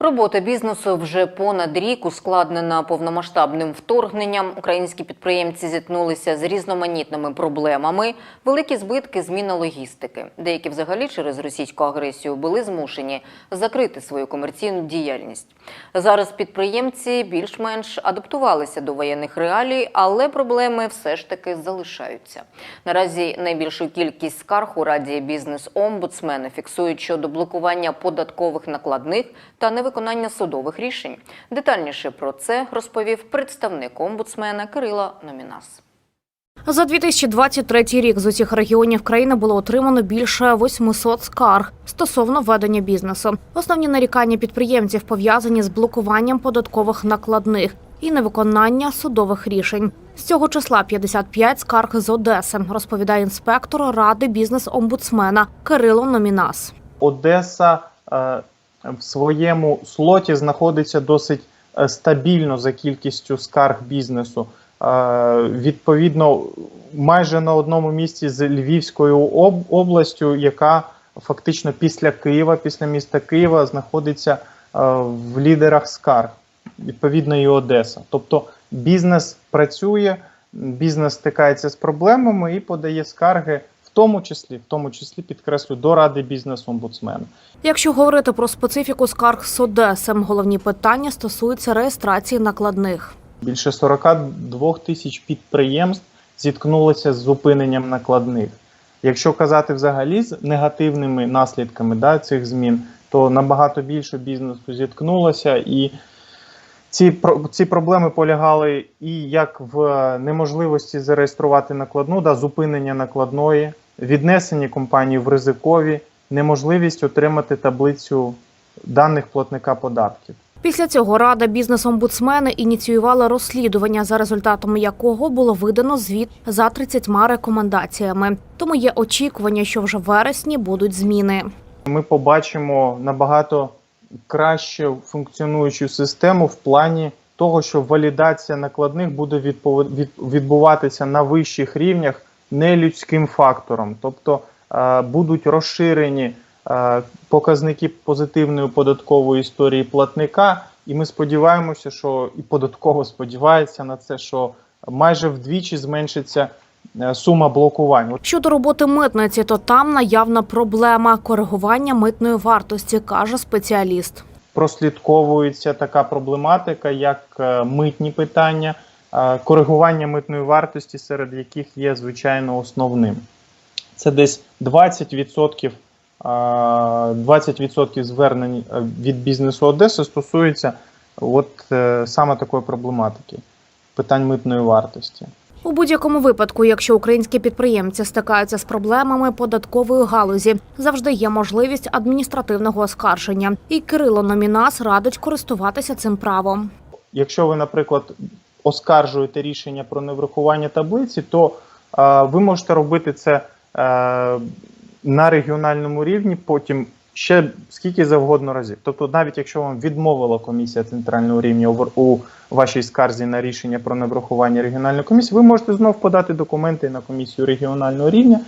Робота бізнесу вже понад рік ускладнена повномасштабним вторгненням. Українські підприємці зіткнулися з різноманітними проблемами, великі збитки, зміна логістики. Деякі взагалі через російську агресію були змушені закрити свою комерційну діяльність. Зараз підприємці більш-менш адаптувалися до воєнних реалій, але проблеми все ж таки залишаються. Наразі найбільшу кількість скарг у раді бізнес-омбудсмена фіксують щодо блокування податкових накладних та невиконання судових рішень. Детальніше про це розповів представник омбудсмена Кирила Номінас. За 2023 рік з усіх регіонів країни було отримано більше 800 скарг стосовно ведення бізнесу. Основні нарікання підприємців пов'язані з блокуванням податкових накладних і невиконання судових рішень. З цього числа 55 скарг з Одеси, розповідає інспектор ради бізнес-омбудсмена Кирило Номінас. Одеса е, в своєму слоті знаходиться досить е, стабільно за кількістю скарг бізнесу. Е, Відповідно, майже на одному місці з Львівською областю, яка фактично після Києва, після міста Києва, знаходиться е, в лідерах скарг. Відповідно, і Одеса. Тобто бізнес працює, бізнес стикається з проблемами і подає скарги, тому числі, в тому числі підкреслю, до ради бізнес-омбудсмена. Якщо говорити про специфіку скарг з Одеси, головні питання стосуються реєстрації накладних. Більше 42 тисяч підприємств зіткнулися з зупиненням накладних. Якщо казати взагалі з негативними наслідками да, цих змін, то набагато більше бізнесу зіткнулося, і ці, ці проблеми полягали і як в е, неможливості зареєструвати накладну, да, зупинення накладної, віднесення компанії в ризикові, неможливість отримати таблицю даних платника податків. Після цього рада бізнес-омбудсмени ініціювала розслідування, за результатами якого було видано звіт за 30 рекомендаціями. Тому є очікування, що вже в вересні будуть зміни. ми побачимо набагато краще функціонуючу систему в плані того, що валідація накладних буде відбуватися на вищих рівнях не людським фактором, тобто е, будуть розширені е, показники позитивної податкової історії платника, і ми сподіваємося, що і податково сподівається на це, що майже вдвічі зменшиться е, сума блокувань. Щодо роботи митниці, то там наявна проблема коригування митної вартості, каже спеціаліст. прослідковується така проблематика, як митні питання, коригування митної вартості, серед яких є звичайно основним. Це десь 20%, е, 20% звернень е, від бізнесу Одеси стосується от е, саме такої проблематики питань митної вартості. У будь-якому випадку, якщо українські підприємці стикаються з проблемами податкової галузі, завжди є можливість адміністративного оскарження. І Кирило Номінас радить користуватися цим правом. Якщо ви, наприклад, оскаржуєте рішення про неврахування таблиці, то ви можете робити це е, на регіональному рівні, потім ще скільки завгодно разів. Тобто, навіть якщо вам відмовила комісія центрального рівня у вашій скарзі на рішення про неврахування регіональної комісії, ви можете знов подати документи на комісію регіонального рівня,